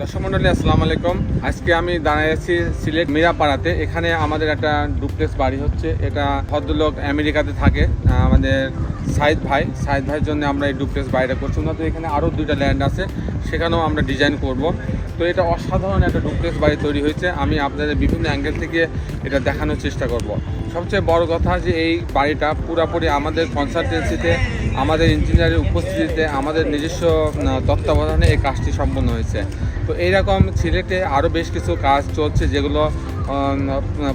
দর্শক মন্ডলী, আসসালামু আলাইকুম। আজকে আমি দাঁড়িয়ে আছি সিলেট মিরাপাড়াতে। এখানে আমাদের একটা ডুপ্লেক্স বাড়ি হচ্ছে। এটা ভদ্রলোক আমেরিকাতে থাকে আমাদের সাইদ ভাই। সাইদ ভাইয়ের জন্য আমরা এই ডুপ্লেক্স বাড়িটা করছি। তো এখানে আরও দুইটা ল্যান্ড আছে। সেখানেও আমরা ডিজাইন করব। তো এটা অসাধারণ একটা ডুপ্লেক্স বাড়ি তৈরি হয়েছে। আমি আপনাদের বিভিন্ন অ্যাঙ্গেল থেকে এটা দেখানোর চেষ্টা করব। সবচেয়ে বড় কথা যে এই বাড়িটা পুরাপুরি আমাদের কনসালটেন্সিতে আমাদের ইঞ্জিনিয়ারের উপস্থিতিতে, আমাদের নিজস্ব তত্ত্বাবধানে এই কাজটি সম্পন্ন হয়েছে। তো এইরকম সিলেটে আরও বেশ কিছু কাজ চলছে যেগুলো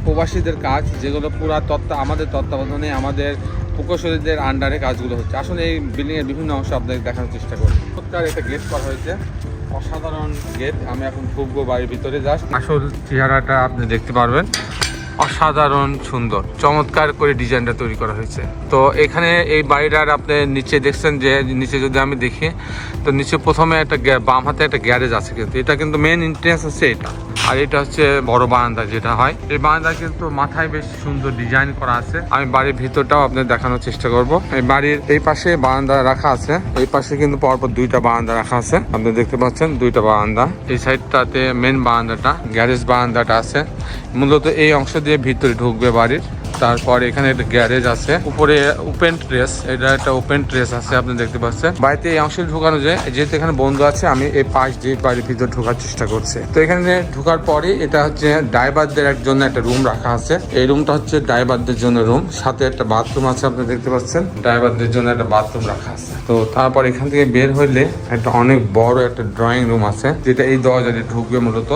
প্রবাসীদের কাজ, যেগুলো পুরা তত্ত্ব, আমাদের তত্ত্বাবধানে, আমাদের প্রকৌশলীদের আন্ডারে কাজগুলো হচ্ছে। আসলে এই বিল্ডিংয়ের বিভিন্ন অংশ আপনাদের দেখানোর চেষ্টা করব। একটা গেট করা হয়েছে। অসাধারণ গেট। আমি এখন ঢুকবো বাড়ির ভিতরে জাস্ট আসল চেহারাটা আপনি দেখতে পারবেন। অসাধারণ সুন্দর। চমৎকার করে ডিজাইনটা তৈরি করা হয়েছে। তো এখানে এই বাড়িটার আপনি নিচে দেখছেন যে, নিচে যদি আমি দেখি, তো নিচে প্রথমে একটা বাম হাতে একটা গ্যারেজ আছে কিন্তু। এটা কিন্তু মেন ইন্ট্রেন্স আছে এটা। আর এটা হচ্ছে বড় বারান্দা যেটা হয়। এই বারান্দা কিন্তু মাথায় বেশ সুন্দর ডিজাইন করা আছে। আমি বাড়ির ভিতরটাও আপনাদের দেখানোর চেষ্টা করব। এই বাড়ির এই পাশে বারান্দা রাখা আছে। এই পাশে কিন্তু পরপর দুইটা বারান্দা রাখা আছে। আপনি দেখতে পাচ্ছেন দুইটা বারান্দা। এই সাইডটাতে মেন বারান্দাটা গ্যারেজ বারান্দাটা আছে। মূলত এই অংশ দিয়ে ভিতরে ঢুকবে বাড়ির। তারপর এখানে একটা গ্যারেজ আছে। উপরে ওপেন ট্রেস এটা একটা ওপেন ট্রেস আছে, আপনি দেখতে পাচ্ছেন। বাড়িতে এই অংশে ঢুকানো যায়, যেহেতু এখানে বন্ধু আছে, আমি এই পাশ দিয়ে বাড়ির ভিতর ঢোকার চেষ্টা করছি। তো এখানে ঢোকার পরে এটা হচ্ছে ড্রাইভারদের জন্য একটা রুম রাখা আছে। এই রুমটা হচ্ছে ড্রাইভারদের জন্য রুম সাথে একটা বাথরুম আছে, আপনি দেখতে পাচ্ছেন। ড্রাইভারদের জন্য একটা বাথরুম রাখা আছে। তো তারপর এখান থেকে বের হইলে একটা অনেক বড় একটা ড্রয়িং রুম আছে, যেটা এই দরজা দিয়ে ঢুকবে মূলত,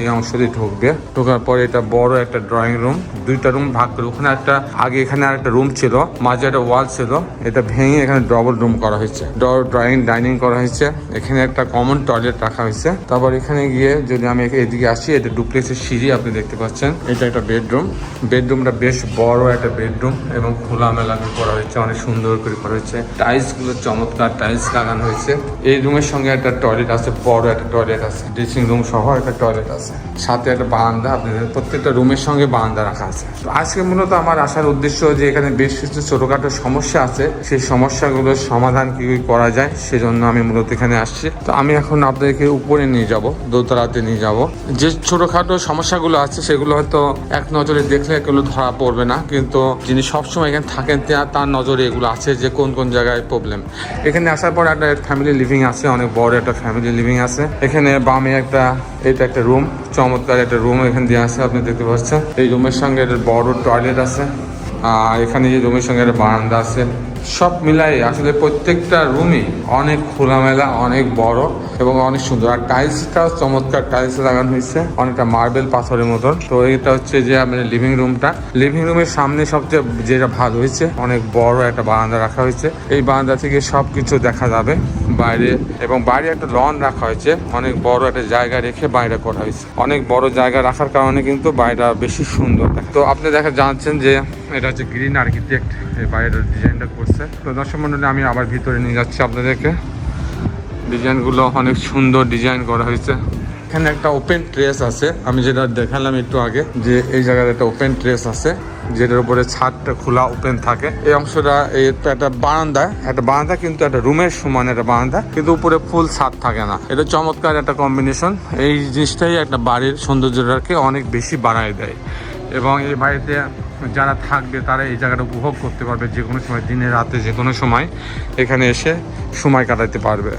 এই অংশ দিয়ে ঢুকবে। ঢোকার পরে এটা বড় একটা ড্রয়িং রুম দুইটা রুম ভাগ করে ওখানে একটা, আগে এখানে আর একটা রুম ছিল, মাঝে একটা ওয়াল ছিল, এটা ভেঙে এখানে ডবল রুম করা হয়েছে। ড্রয়িং ডাইনিং করা হয়েছে। এখানে একটা কমন টয়লেট রাখা হয়েছে। তারপর এখানে গিয়ে যদি আমি এদিকে আসি, এটা ডুপ্লেক্সের সিঁড়ি আপনি দেখতে পাচ্ছেন। এটা একটা বেডরুম বেডরুমটা বেশ বড় একটা বেডরুম এবং খোলামেলা করা হয়েছে, অনেক সুন্দর করে করা হয়েছে। টাইলসগুলো চমৎকার টাইলস লাগানো হয়েছে। এই রুমের সঙ্গে একটা টয়লেট আছে, বড় একটা টয়লেট আছে ড্রেসিং রুম সহ একটা টয়লেট আছে। সাথে একটা বারান্দা, আপনাদের প্রত্যেকটা রুমের সঙ্গে বারান্দা রাখা আছে। আজকে মূলত আমার আসার উদ্দেশ্য যে এখানে বেশ কিছু ছোটখাটো সমস্যা আছে। সেই সমস্যাগুলোর সমাধান কি করে যায় সেজন্য আমি মূলত এখানে আসছি। তো আমি এখন আপনাদেরকে উপরে নিয়ে যাব, দোতলাতে নিয়ে যাব। যে ছোটখাটো সমস্যাগুলো আছে সেগুলো হয়তো এক নজরে দেখলে এগুলো ধরা পড়বে না। কিন্তু যিনি সবসময় এখানে থাকেন তার নজরে এগুলো আছে যে কোন কোন জায়গায় প্রবলেম এখানে আসার পর একটা ফ্যামিলি লিভিং আছে, অনেক বড় একটা ফ্যামিলি লিভিং আছে। এখানে বামে একটা এটা একটা রুম চমৎকার একটা রুম এখানে দিয়ে আছে, আপনি দেখতে পাচ্ছেন। এই রুমের সঙ্গে একটা বড় টয়লেট আছে। আর এখানে যে রুমের সঙ্গে একটা বারান্দা আছে। সব মিলাই আসলে প্রত্যেকটা রুমই অনেক খোলামেলা, অনেক বড় এবং অনেক সুন্দর। আর টাইলসটাও চমৎকার টাইলস লাগানো হয়েছে, অনেকটা মার্বেল পাথরের মতন। তো এটা হচ্ছে যে আমাদের লিভিং রুমটা লিভিং রুমের সামনে সবচেয়ে যেটা ভালো হয়েছে, অনেক বড় একটা বারান্দা রাখা হয়েছে। এই বারান্দা থেকে সব কিছু দেখা যাবে। বাইরে এবং বাইরে একটা লন রাখা হয়েছে। অনেক বড় একটা জায়গা রেখে বাইরে করা হয়েছে। অনেক বড় জায়গা রাখার কারণে কিন্তু বাড়িটা বেশি সুন্দর তো আপনি দেখা জানছেন যে এটা হচ্ছে গ্রিন আর্কিটেক্ট, এই বাইরের ডিজাইনটা করছে। তো দর্শক মন্ডলী, আমি আবার ভিতরে নিয়ে যাচ্ছি আপনাদেরকে। ডিজাইনগুলো অনেক সুন্দর ডিজাইন করা হয়েছে। এখানে একটা ওপেন ট্রেস আছে। আমি যেটা দেখালাম একটু আগে যে এই জায়গায় একটা ওপেন ট্রেস আছে। যেটার উপরে ছাদটা খোলা ওপেন থাকে। এই অংশটা একটা বারান্দা একটা বারান্দা কিন্তু একটা রুমের সমান একটা বারান্দা, কিন্তু উপরে ফুল ছাদ থাকে না। এটা চমৎকার একটা কম্বিনেশন এই জিনিসটাই একটা বাড়ির সৌন্দর্যটাকে অনেক বেশি বাড়ায় দেয়। এবং এই বাড়িতে যারা থাকবে, তারা এই জায়গাটা উপভোগ করতে পারবে যে কোনো সময়, দিনে, রাতে যে কোনো সময়। এখানে এসে সময় কাটাতে পারবে।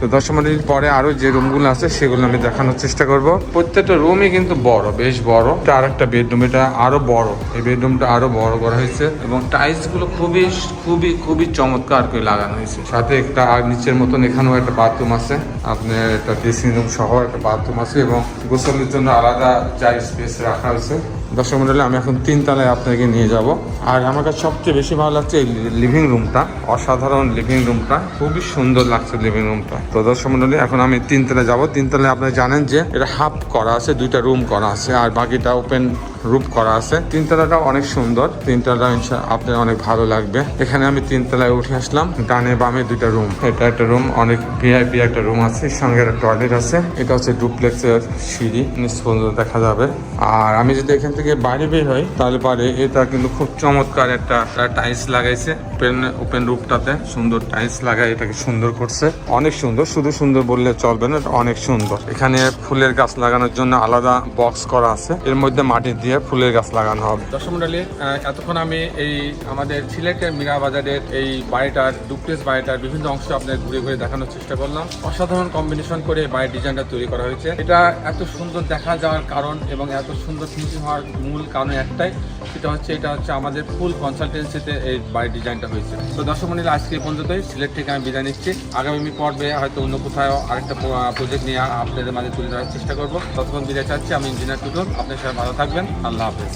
তো দশ মিনিট পরে আরও যে রুমগুলো আছে, সেগুলো আমি দেখানোর চেষ্টা করব। প্রত্যেকটা রুমই কিন্তু বড়, বেশ বড়। আর একটা বেডরুম এটা আরও বড়। এই বেডরুমটা আরও বড় করা হয়েছে এবং টাইলসগুলো খুবই খুবই খুবই চমৎকার করে লাগানো হয়েছে। সাথে একটা, আর নিচের মতন এখানেও একটা বাথরুম আছে। আপনার একটা ড্রেসিং রুম সহ একটা বাথরুম আছে এবং গোসলের জন্য আলাদা যা স্পেস রাখা হয়েছে। দর্শক মন্ডলে, আমি এখন তিন তলায় আপনাকে নিয়ে যাব। আর আমার কাছে সবচেয়ে বেশি ভালো লাগছে এই লিভিং রুমটা অসাধারণ লিভিং রুমটা খুবই সুন্দর লাগছে লিভিং রুমটা তো দর্শক মন্ডলী, এখন আমি তিন তলায় যাব। তিন তলায় আপনারা জানেন যে এটা হাফ করা আছে, দুইটা রুম করা আছে, আর বাকিটা ওপেন রূপ করা আছে। তিনতলাটা অনেক সুন্দর। তিনতলা আপনার অনেক ভালো লাগবে। এখানে আমি তিনতলায় উঠে আসলাম। ডানে বামে দুইটা রুম এটা একটা রুম অনেক ভিআইপি একটা রুম আছে। সঙ্গে একটা টয়লেট আছে। এটা হচ্ছে ডুপ্লেক্সের সিঁড়ি। নিচ দেখা যাবে। আর আমি যদি এখান থেকে বাইরে বের হই, তাহলে পারে এটা কিন্তু খুব চমৎকার একটা টাইলস লাগাইছে। ওপেন ওপেন রূপটাতে সুন্দর টাইলস লাগাই এটাকে সুন্দর করছে। অনেক সুন্দর। শুধু সুন্দর বললে চলবে না অনেক সুন্দর। এখানে ফুলের গাছ লাগানোর জন্য আলাদা বক্স করা আছে। এর মধ্যে মাটি দিয়ে ফুলের গাছ লাগানো হবে। দর্শক মন্ডলী এতক্ষণ আমি এই আমাদের সিলেটের মীরা বাজারের এই বাড়িটার ডুপ্লেস বাড়িটার বিভিন্ন অংশ আপনাদের ঘুরে ঘুরে দেখানোর চেষ্টা করলাম। অসাধারণ কম্বিনেশন করে বাড়ির ডিজাইনটা তৈরি করা হয়েছে। এটা এত সুন্দর দেখা যাওয়ার কারণ এবং এত সুন্দর ফিনিশিং হওয়ার মূল কারণ একটাই সেটা হচ্ছে, এটা হচ্ছে আমাদের ফুল কনসালটেন্সিতে এই বাড়ির ডিজাইনটা হয়েছে। তো দর্শক মন্ডলী আজকে পর্যন্তই। সিলেট থেকে আমি বিদায় নিচ্ছি। আগামী পর্বে হয়তো অন্য কোথাও আরেকটা প্রজেক্ট নিয়ে আপনাদের মাঝে তুলে ধরার চেষ্টা করব। ততক্ষণ বিদায় চাচ্ছি। আমি ইঞ্জিনিয়ার টুটুল। আপনার সবাই ভালো থাকবেন। আল্লাহ হাফেজ।